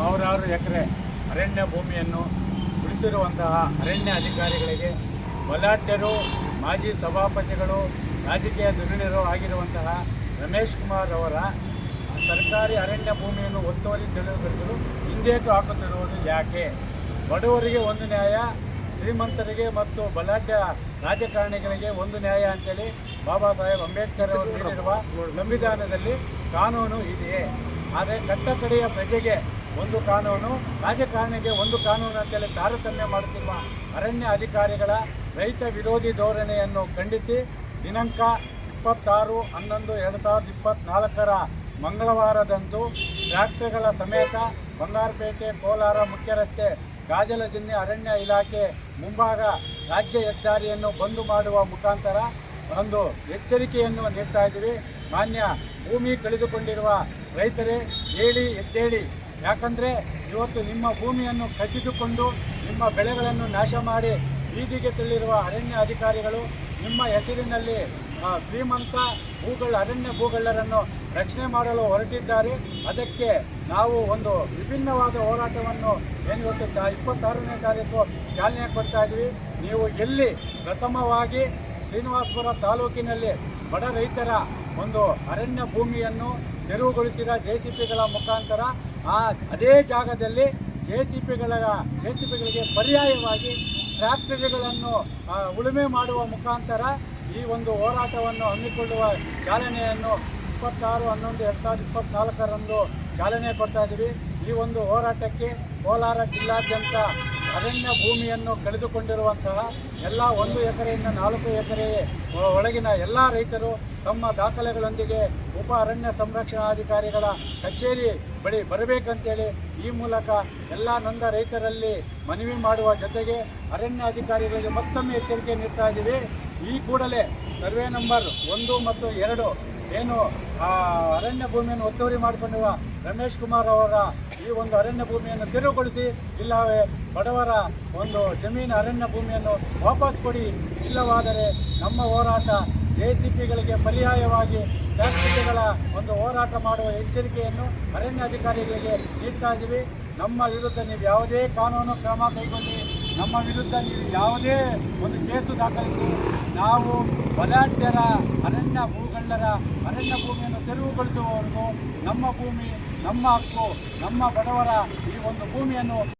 ಸಾವಿರಾರು ಎಕರೆ ಅರಣ್ಯ ಭೂಮಿಯನ್ನು ಉಳಿಸಿರುವಂತಹ ಅರಣ್ಯ ಅಧಿಕಾರಿಗಳಿಗೆ ಬಲಾಢ್ಯರು, ಮಾಜಿ ಸಭಾಪತಿಗಳು, ರಾಜಕೀಯ ಧುರೀಣರು ಆಗಿರುವಂತಹ ರಮೇಶ್ ಕುಮಾರ್ ಅವರ ಸರ್ಕಾರಿ ಅರಣ್ಯ ಭೂಮಿಯನ್ನು ಒತ್ತುವರಿ ತೆಗೆದುಕೊಳ್ಳಲು ಹಿಂದೇಟು ಹಾಕುತ್ತಿರುವುದು ಯಾಕೆ? ಬಡವರಿಗೆ ಒಂದು ನ್ಯಾಯ, ಶ್ರೀಮಂತರಿಗೆ ಮತ್ತು ಬಲಾಢ್ಯ ರಾಜಕಾರಣಿಗಳಿಗೆ ಒಂದು ನ್ಯಾಯ ಅಂತೇಳಿ ಬಾಬಾ ಸಾಹೇಬ್ ಅಂಬೇಡ್ಕರ್ ಅವರು ನೀಡಿರುವ ಸಂವಿಧಾನದಲ್ಲಿ ಕಾನೂನು ಇದೆಯೇ? ಆದರೆ ಕಟ್ಟಕಡೆಯ ಪ್ರಜೆಗೆ ಒಂದು ಕಾನೂನು, ರಾಜಕಾರಣಿಗೆ ಒಂದು ಕಾನೂನು ಅಂತೇಳಿ ತಾರತಮ್ಯ ಮಾಡುತ್ತಿರುವ ಅರಣ್ಯ ಅಧಿಕಾರಿಗಳ ರೈತ ವಿರೋಧಿ ಧೋರಣೆಯನ್ನು ಖಂಡಿಸಿ ದಿನಾಂಕ ಇಪ್ಪತ್ತಾರು ಹನ್ನೊಂದು ಎರಡು ಸಾವಿರದ ಇಪ್ಪತ್ತ್ನಾಲ್ಕರ ಮಂಗಳವಾರದಂದು ಟ್ರ್ಯಾಕ್ಟರ್ಗಳ ಸಮೇತ ಬಂಗಾರಪೇಟೆ ಕೋಲಾರ ಮುಖ್ಯ ರಸ್ತೆ ಗಾಜಲಜಿನ್ನೆ ಅರಣ್ಯ ಇಲಾಖೆ ಮುಂಭಾಗ ರಾಜ್ಯ ಹೆದ್ದಾರಿಯನ್ನು ಬಂದ್ ಮಾಡುವ ಮುಖಾಂತರ ಒಂದು ಎಚ್ಚರಿಕೆಯನ್ನು ನೀಡ್ತಾ ಇದ್ದೀವಿ. ಮಾನ್ಯ ಭೂಮಿ ಕಳೆದುಕೊಂಡಿರುವ ರೈತರೇ ಹೇಳಿ ಎದ್ದೇಳಿ ಯಾಕಂದರೆ ಇವತ್ತು ನಿಮ್ಮ ಭೂಮಿಯನ್ನು ಕಸಿದುಕೊಂಡು ನಿಮ್ಮ ಬೆಳೆಗಳನ್ನು ನಾಶ ಮಾಡಿ ಬೀದಿಗೆ ತಳ್ಳಿರುವ ಅರಣ್ಯ ಅಧಿಕಾರಿಗಳು, ನಿಮ್ಮ ಹೆಸರಿನಲ್ಲಿ ಶ್ರೀಮಂತ ಭೂಗಳ ಅರಣ್ಯ ಭೂಗಳ್ಳರನ್ನು ರಕ್ಷಣೆ ಮಾಡಲು ಹೊರಟಿದ್ದಾರೆ. ಅದಕ್ಕೆ ನಾವು ಒಂದು ವಿಭಿನ್ನವಾದ ಹೋರಾಟವನ್ನು ಏನು ಇವತ್ತು ಇಪ್ಪತ್ತಾರನೇ ತಾರೀಕು ಚಾಲನೆ ಕೊಡ್ತಾ ಇದ್ವಿ. ನೀವು ಎಲ್ಲಿ ಪ್ರಥಮವಾಗಿ ಶ್ರೀನಿವಾಸಪುರ ತಾಲೂಕಿನಲ್ಲಿ ಬಡ ರೈತರ ಒಂದು ಅರಣ್ಯ ಭೂಮಿಯನ್ನು ತೆರವುಗೊಳಿಸಿದ ಜೆ ಸಿ ಪಿಗಳ ಮುಖಾಂತರ ಆ ಅದೇ ಜಾಗದಲ್ಲಿ ಜೆ ಸಿ ಪಿಗಳ ಜೆ ಸಿ ಪಿಗಳಿಗೆ ಪರ್ಯಾಯವಾಗಿ ಫ್ಯಾಕ್ಟರಿಗಳನ್ನು ಉಳುಮೆ ಮಾಡುವ ಮುಖಾಂತರ ಈ ಒಂದು ಹೋರಾಟವನ್ನು ಹಮ್ಮಿಕೊಳ್ಳುವ ಚಾಲನೆಯನ್ನು ಇಪ್ಪತ್ತಾರು, ಹನ್ನೊಂದು, ಎರಡು ಸಾವಿರದ ಇಪ್ಪತ್ತ್ನಾಲ್ಕರಂದು ಚಾಲನೆ ಕೊಡ್ತಾ ಇದ್ದೀವಿ. ಈ ಒಂದು ಹೋರಾಟಕ್ಕೆ ಕೋಲಾರ ಜಿಲ್ಲಾದ್ಯಂತ ಅರಣ್ಯ ಭೂಮಿಯನ್ನು ಕಳೆದುಕೊಂಡಿರುವಂತಹ ಎಲ್ಲ ಒಂದು ಎಕರೆಯಿಂದ ನಾಲ್ಕು ಎಕರೆ ಒಳಗಿನ ಎಲ್ಲ ರೈತರು ತಮ್ಮ ದಾಖಲೆಗಳೊಂದಿಗೆ ಉಪ ಅರಣ್ಯ ಸಂರಕ್ಷಣಾಧಿಕಾರಿಗಳ ಕಚೇರಿ ಬಳಿ ಬರಬೇಕಂತೇಳಿ ಈ ಮೂಲಕ ಎಲ್ಲ ನೊಂದ ರೈತರಲ್ಲಿ ಮನವಿ ಮಾಡುವ ಜೊತೆಗೆ ಅರಣ್ಯ ಅಧಿಕಾರಿಗಳಿಗೆ ಮತ್ತೊಮ್ಮೆ ಎಚ್ಚರಿಕೆ ನೀಡ್ತಾ ಇದ್ದೀವಿ. ಈ ಕೂಡಲೇ ಸರ್ವೆ ನಂಬರ್ ಒಂದು ಮತ್ತು ಎರಡು ಏನು ಅರಣ್ಯ ಭೂಮಿಯನ್ನು ಒತ್ತುವರಿ ಮಾಡಿಕೊಂಡಿರುವ ರಮೇಶ್ ಕುಮಾರ್ ಅವರ ಈ ಒಂದು ಅರಣ್ಯ ಭೂಮಿಯನ್ನು ತೆರವುಗೊಳಿಸಿ ಇಲ್ಲವೇ ಬಡವರ ಒಂದು ಜಮೀನು ಅರಣ್ಯ ಭೂಮಿಯನ್ನು ವಾಪಸ್ ಕೊಡಿ. ಇಲ್ಲವಾದರೆ ನಮ್ಮ ಹೋರಾಟ ಜೆ ಸಿ ಪಿಗಳಿಗೆ ಪರ್ಯಾಯವಾಗಿ ಟ್ಯಾಕ್ಸಿಗಳ ಒಂದು ಹೋರಾಟ ಮಾಡುವ ಎಚ್ಚರಿಕೆಯನ್ನು ಅರಣ್ಯ ಅಧಿಕಾರಿಗಳಿಗೆ ನೀಡ್ತಾ ಇದ್ದೀವಿ ನಮ್ಮ ವಿರುದ್ಧ ನೀವು ಯಾವುದೇ ಕಾನೂನು ಕ್ರಮ ಕೈಗೊಂಡು ನಮ್ಮ ವಿರುದ್ಧ ನೀವು ಯಾವುದೇ ಒಂದು ಕೇಸು ದಾಖಲಿಸಿ ನಾವು ಬಲಾಢ್ಯರ ಅರಣ್ಯ ಭೂಗಳ್ಳರ ಅರಣ್ಯ ಭೂಮಿಯನ್ನು ತೆರವುಗೊಳಿಸುವವರೆಗೂ ನಮ್ಮ ಭೂಮಿ, ನಮ್ಮ ಹಕ್ಕು, ನಮ್ಮ ಬಡವರ ಈ ಒಂದು ಭೂಮಿಯನ್ನು